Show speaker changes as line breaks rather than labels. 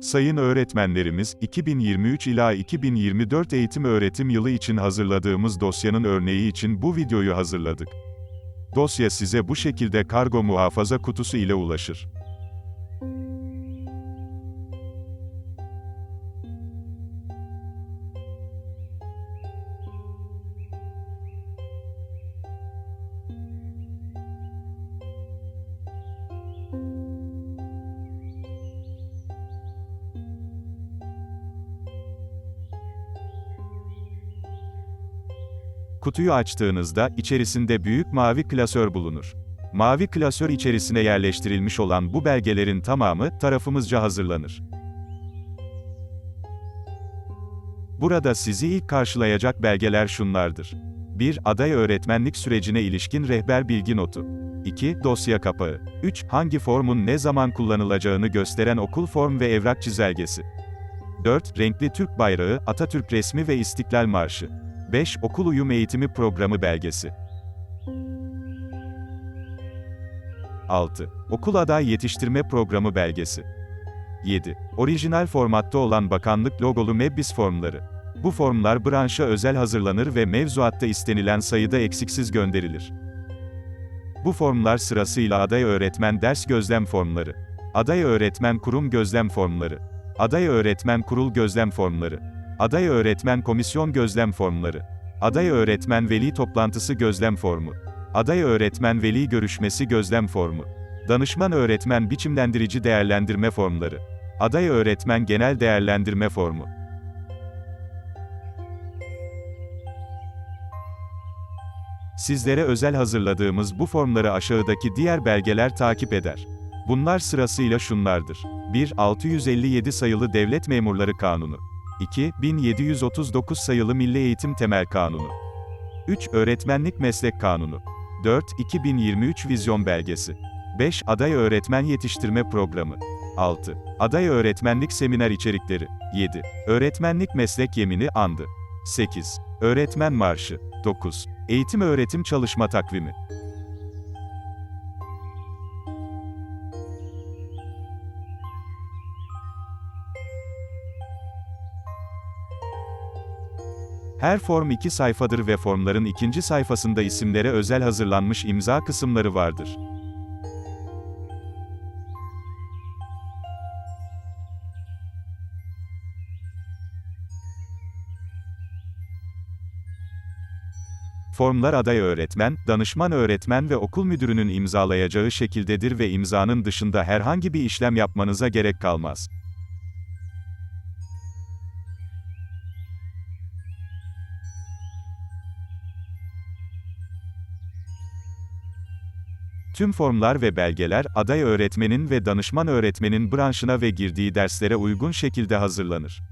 Sayın öğretmenlerimiz, 2023 ila 2024 eğitim öğretim yılı için hazırladığımız dosyanın örneği için bu videoyu hazırladık. Dosya size bu şekilde kargo muhafaza kutusu ile ulaşır. Kutuyu açtığınızda içerisinde büyük mavi klasör bulunur. Mavi klasör içerisine yerleştirilmiş olan bu belgelerin tamamı tarafımızca hazırlanır. Burada sizi ilk karşılayacak belgeler şunlardır. 1. Aday öğretmenlik sürecine ilişkin rehber bilgi notu. 2. Dosya kapağı. 3. Hangi formun ne zaman kullanılacağını gösteren okul form ve evrak çizelgesi. 4. Renkli Türk bayrağı, Atatürk resmi ve İstiklal Marşı. 5. Okul uyum eğitimi programı belgesi. 6. Okul aday yetiştirme programı belgesi. 7. Orijinal formatta olan bakanlık logolu MEBBİS formları. Bu formlar branşa özel hazırlanır ve mevzuatta istenilen sayıda eksiksiz gönderilir. Bu formlar sırasıyla aday öğretmen ders gözlem formları, aday öğretmen kurum gözlem formları, aday öğretmen kurul gözlem formları, aday öğretmen komisyon gözlem formları, aday öğretmen veli toplantısı gözlem formu, aday öğretmen veli görüşmesi gözlem formu, danışman öğretmen biçimlendirici değerlendirme formları, aday öğretmen genel değerlendirme formu. Sizlere özel hazırladığımız bu formları aşağıdaki diğer belgeler takip eder. Bunlar sırasıyla şunlardır. 1. 657 sayılı Devlet Memurları Kanunu. 2. 1739 sayılı Milli Eğitim Temel Kanunu. 3. Öğretmenlik Meslek Kanunu. 4. 2023 Vizyon Belgesi. 5. Aday Öğretmen Yetiştirme Programı. 6. Aday Öğretmenlik Seminer İçerikleri. 7. Öğretmenlik Meslek Yemini Andı. 8. Öğretmen Marşı. 9. Eğitim Öğretim Çalışma Takvimi. Her form iki sayfadır ve formların ikinci sayfasında isimlere özel hazırlanmış imza kısımları vardır. Formlar aday öğretmen, danışman öğretmen ve okul müdürünün imzalayacağı şekildedir ve imzanın dışında herhangi bir işlem yapmanıza gerek kalmaz. Tüm formlar ve belgeler, aday öğretmenin ve danışman öğretmenin branşına ve girdiği derslere uygun şekilde hazırlanır.